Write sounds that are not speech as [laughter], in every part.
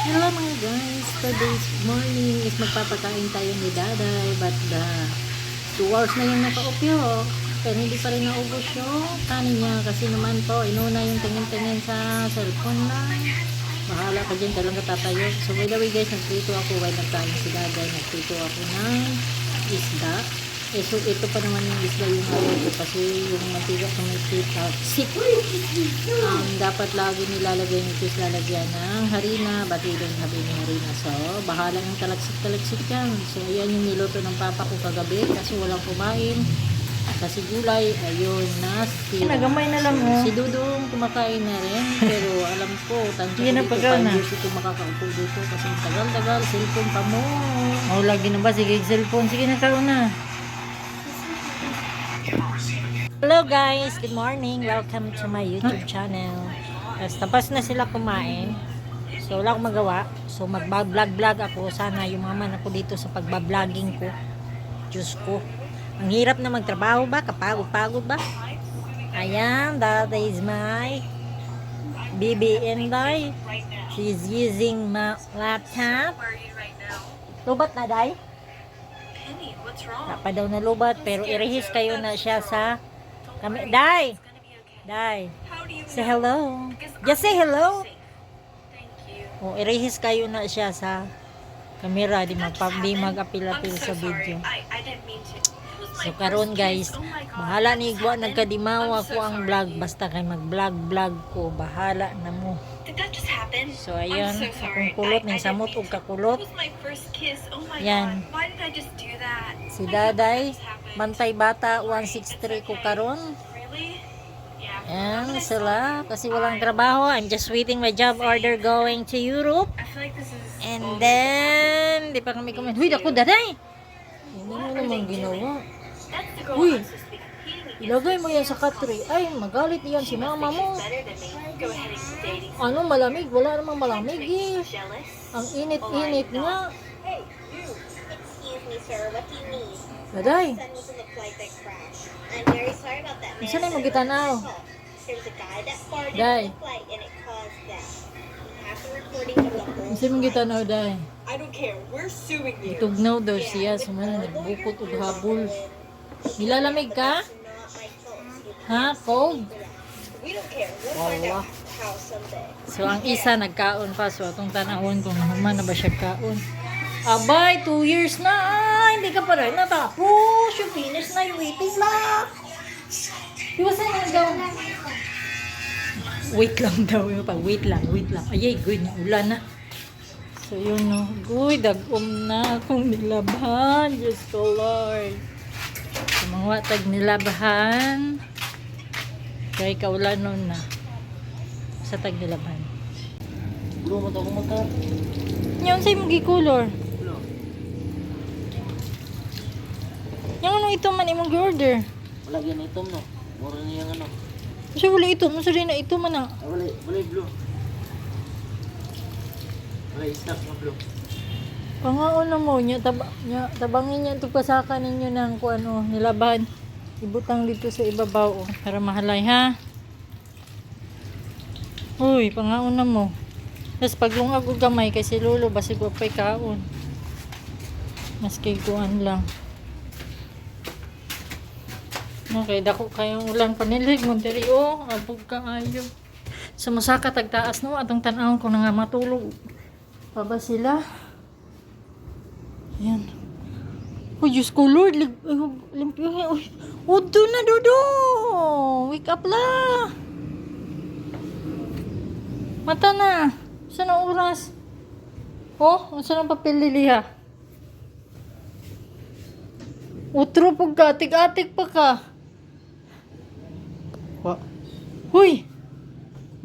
Hello mga guys, today's morning is magpapakain tayo ni Daday but the 2 hours na yung nakaupyo. Pero hindi pa rin naubos yung kanin niya kasi naman po inuna yung tingin-tingin sa cellphone na. Bahala ka dyan talaga tatayo. So by the way guys nagprito ako. While nagkain si Daday? Nagprito ako ng isda eh so ito pa naman yung isda yung ayaw ko kasi yung mantika ko may sit um, dapat lagi nilalagay nito is lalagyan ng harina, batidong habi ni harina. So, bahala ng talagsik-talagsik yan. So, ayan yung niluto ng papa ko kagabi kasi walang kumain. Kasi gulay, ayun, nasira. Nagamay na lang, oh. Si Dudong kumakain na rin, pero alam ko, tansya ko dito, pagaw 5 na. years ito makakaupo dito kasi tagal-tagal, cellphone pa mo. Oh, lagi na ba? Sige, cellphone. Sige na, kao na. Hello guys, good morning. Welcome to my YouTube channel. Tapos tapos na sila kumain. So wala akong magawa. So mag-vlog-vlog ako. Sana yumaman ako dito sa pagbabloging ko. Diyos ko. Ang hirap na magtrabaho ba? Kapagod-pagod ba? Ayan, that is my baby Inday. She's using my laptop. Lubat na, Day? Wala pa daw nalubat, pero irehis kayo na siya sa kami. Day! Day! Say hello. Just say hello. safe. Thank you. O, irehis kayo na siya sa kamera. Di, That just magpa, di mag-apil-apil sa video. So, karon guys. Oh bahala ni Igwa, happened? nagkadimaw I'm ako so ang vlog. Basta kay mag-vlog-vlog ko, bahala na mo. So, ayun, so akong kulot, didn't samot to. kakulot. Oh Yan. Si Daday, Mantay Bata, 163 ko karon. Saw sila, kasi walang trabaho. I'm just waiting my job order going to Europe. I feel like this is And then, di pa kami kumain. Huy, ako daday! Hindi mo naman ginawa. Uy. Ilagay mo yan sa katri. Ay, magalit yan si mama mo. Ano, malamig? Wala namang malamig eh. Ang init-init nga. Hey, you! Excuse me, sir. What do you need? Daday, Son was in a flight that crashed. I'm very sorry about that, man. Saan ay magitanaw? Day. kasi mong kita na, day. I don't care. We're suing you. Tugnaw daw siya. Sumana, nagbukot og habol. Nilalamig ka? Ha? Cold? We don't care. We'll find Wala. So, ang isa nagkaon pa. So, atong tanawon kung naman na ba siya kaon. Abay, two years na. Ah, hindi ka pa rin natapos. Yung finish na yung waiting lang. Iwasan na daw. Wait lang daw. Pag wait lang, wait lang. Ayay, good na. Ulan na. So, yun no. Uy, dagom na akong nilabahan. Diyos ko, Lord. Sa mga watag nilabahan. Kaya kaulan nun na. Sa tag nilabahan. Bro, mata ko mata. Yan sa'yo mong gikulor. Yung ano ito man imong order. Wala yan itom no. Mura niya ano. Kasi wala ito. Masa rin na ito man ah. Ah, wala, wala blue. Wala stock na blue. Pangaon na mo niya. Taba, niya tabangin niya ito pasaka ninyo ng kung ano, nilaban. Ibutang dito sa ibabaw oh, para mahalay ha. Uy, pangaon na mo. Tapos paglungag og gamay kasi lolo basig wa pa'y kaon. Mas kay kuan lang. Okay, dako kayong ulan panilig mo diri oh, abog ka ayo. Sa masaka tagtaas no atong tan-awon ko na nga matulog. Pa sila? Yan. Oh, Diyos ko, Lord. Ay, limpyohin. Uy, Udo na, Dodo. Wake up la. Mata na. Saan ang oras? Oh, saan ang papel liliha? Utro po ka. Tig-atik pa ka. Wa. Huy!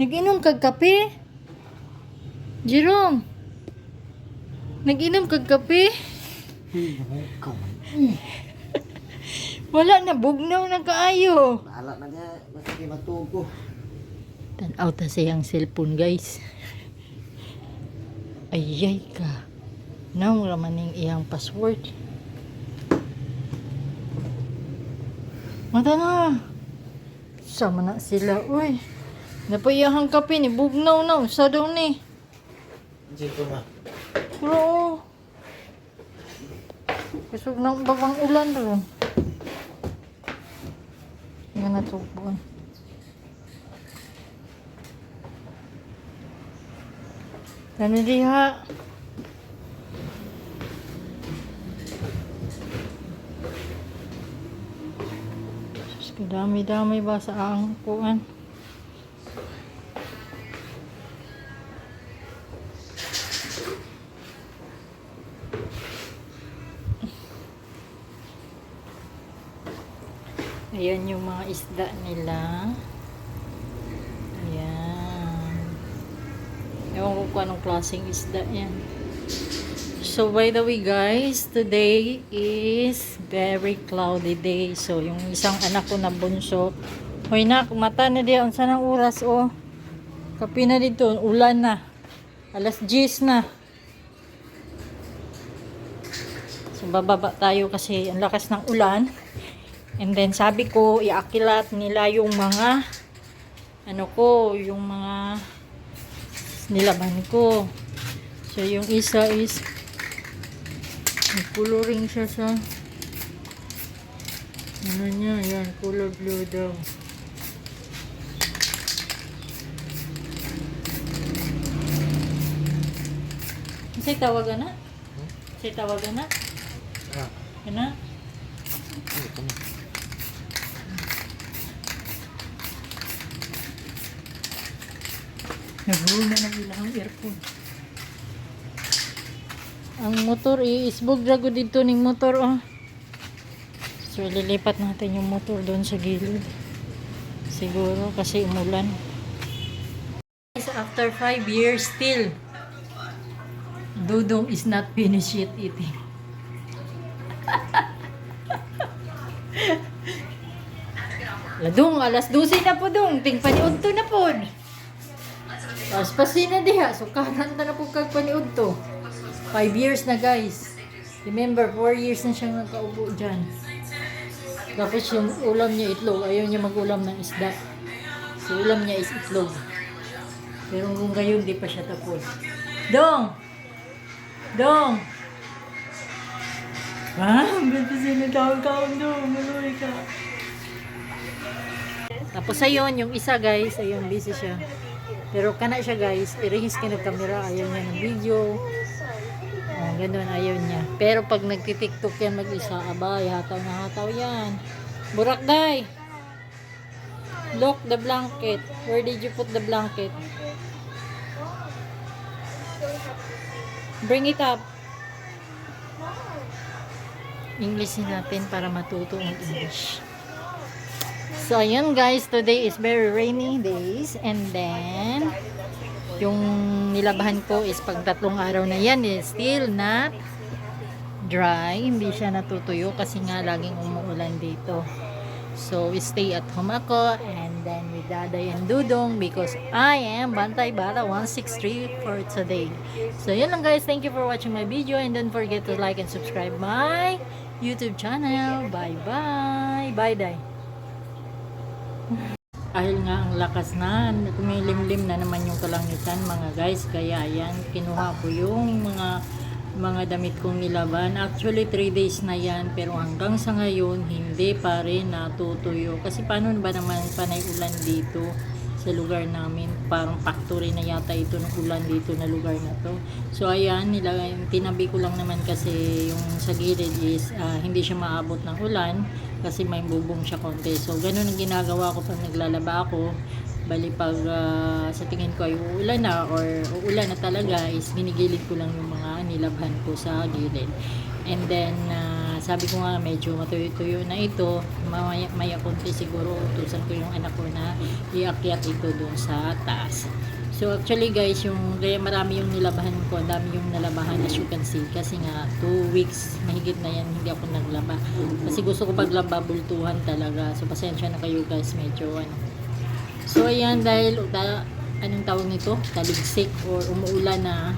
Nag-inom kag kape? Jerome! Nag-inom kag kape? [laughs] Wala na, bugnaw na kaayo. Bahala na niya. Basta di matugo. Tanaw ta siyang cellphone, guys. Ayay ka. Raman ning iyang password. Mata na. Sama na sila, uy. Napayahang kape ni, bugnaw na. Sa daw ni. Dito ma. Pero, kusog ng babang ulan ron. Yan na tubuan. Ano diha? Dami-dami ba sa ang kuan? Ayan yung mga isda nila. Ayan. Ewan ko kung anong klaseng isda yan. So, by the way guys, today is very cloudy day. So, yung isang anak ko na bunso, Hoy nak, mata na diyan. Saan ang oras oh? Kapi na dito. Ulan na. Alas 10 na. So, bababa tayo kasi ang lakas ng ulan. And then sabi ko, iakilat nila yung mga ano ko, yung mga nilaban ko. So yung isa is may coloring siya sa ano niya, yan, color blue daw. Kasi tawagan na? Kasi tawagan na? Ah. Yan na? Ito na. Nagulong na ng ilang earphone. Ang motor, i-isbog drago dito ng motor, oh. So, lilipat natin yung motor doon sa gilid. Siguro, kasi umulan. After 5 years, still, Dudong is not finished yet eating. [laughs] Ladong, alas 12 na po dong. Ting paniod to na po. Tapos pasin na diha. So, kanan na po kag paniod to. 5 years na guys. Remember, 4 years na siyang nakaupo dyan. Tapos yung ulam niya itlog. Ayaw niya mag-ulam ng isda. So, ulam niya is itlog. Pero kung ngayon, di pa siya tapos. Dong! Dong! Ah, ba't pa sinatawag-tawag dong? Maluwi ka. Tapos ayun, yung isa guys, ayun, busy siya. Pero kana siya guys, irehis ka ng camera, ayaw niya ng video. Ganun, ayaw niya. Pero pag nagtitiktok yan mag-isa, abay, hataw na hataw yan. Burakday! Look the blanket. Where did you put the blanket? Bring it up. English natin para matuto ang English. So, ayun guys, today is very rainy days. And then, yung nilabahan ko is pag tatlong araw na yan, is still not dry. Hindi siya natutuyo kasi nga laging umuulan dito. So, stay at home ako and then with Daday and Dudong because I am Bantay Bata 163 for today. So, yun lang guys. Thank you for watching my video and don't forget to like and subscribe my YouTube channel. Bye-bye. Bye, Day. [laughs] Dahil nga ang lakas na, kumilimlim na naman yung kalangitan mga guys. Kaya yan, kinuha ko yung mga mga damit kong nilaban. Actually, 3 days na yan. Pero hanggang sa ngayon, hindi pa rin natutuyo. Kasi paano ba naman panay ulan dito sa lugar namin? Parang factory na yata ito ng ulan dito na lugar na to. So, ayan, nila, tinabi ko lang naman kasi yung sa gilid is ah, hindi siya maabot ng ulan kasi may bubong siya konti. So, ganun ang ginagawa ko pag naglalaba ako. Bali pag ah, sa tingin ko ay uulan na or uulan na talaga is ginigilid ko lang yung mga nilabhan ko sa gilid. And then, ah, sabi ko nga medyo matuyo-tuyo na ito. Maya, maya konti siguro utusan ko yung anak ko na iakyat ito doon sa taas. So actually guys, yung kaya marami yung nilabahan ko, dami yung nalabahan as you can see. Kasi nga, 2 weeks, mahigit na yan, hindi ako naglaba. Kasi gusto ko paglaba, bultuhan talaga. So pasensya na kayo guys, medyo ano. So ayan, dahil, da, anong tawag nito? Taligsik or umuulan na